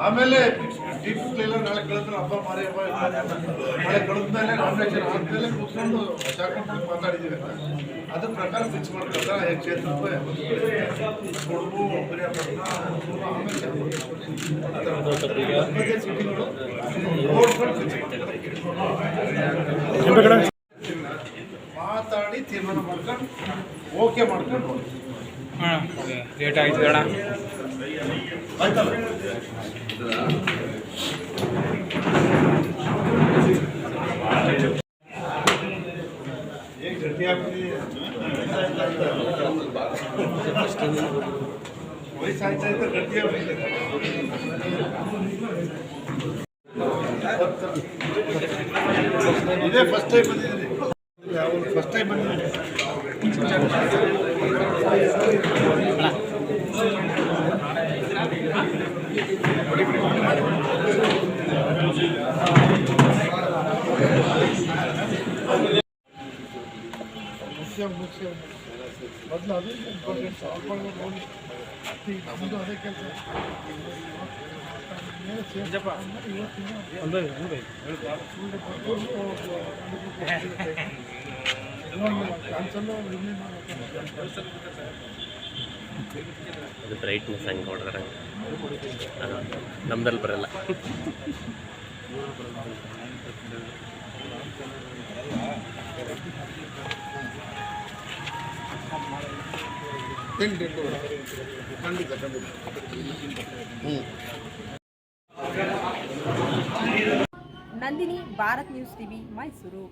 ಆಮೇಲೆ ನಾಳೆ ಹಬ್ಬ ಮಾರಿ ಹಬ್ಬ. ನಾಳೆ ಕಳೆದ್ಮೇಲೆ ನಾಮಿನೇಷನ್ ಆದ್ಮೇಲೆ ಮಾತಾಡಿದ್ದೀವಿ. ಅದ್ರ ಪ್ರಕಾರ ಫಿಕ್ಸ್ ಹೆಚ್ಚು ರೂಪಾಯಿ ಒಬ್ಬರೇ ಆಮೇಲೆ ಮಾತಾಡಿ ತೀರ್ಮಾನ ಮಾಡ್ಕೊಂಡು ಓಕೆ ಮಾಡ್ಕೊಂಡು ಲೇಟ್ ಆಯ್ತು ಹೇಗೆ ಗಟ್ಟಿ ಆಗ್ಬಿಟ್ಟಿದೆ ವಯಸ್ಸಾಯ್ತಾ ಇದ್ದ ಗಟ್ಟಿ ಆಗ್ಬಿಟ್ಟಿದೆ ಇದೇ ಫಸ್ಟ್ ಟೈಮ್ ಬಂದಿದ್ದೀನಿ ಫಸ್ಟ್ ಟೈಮ್ ಬಂದಿದ್ದೀನಿ ಮುಖ್ಯ ಮುಖ್ಯ ಮೊದಲು ಅದು ಇಂಪಾರ್ಟೆಂಟ್ ಸಾಲ್ಕೊಂಡು ನೋಡಿ ನಮ್ಮದು ಅದೇ ಕೆಲಸ ಅದು ಬ್ರೈಟ್ನೆಸ್ ಹಂಗೆ ಹೊಡೆದ್ರೆ ನಮ್ದಲ್ಲಿ ಬರಲ್ಲ. ಖಂಡಿತ ಖಂಡಿತ ಹ್ಞೂ ನಂದಿನಿ ಭಾರತ್ ನ್ಯೂಸ್ ಟಿವಿ ಮೈಸೂರು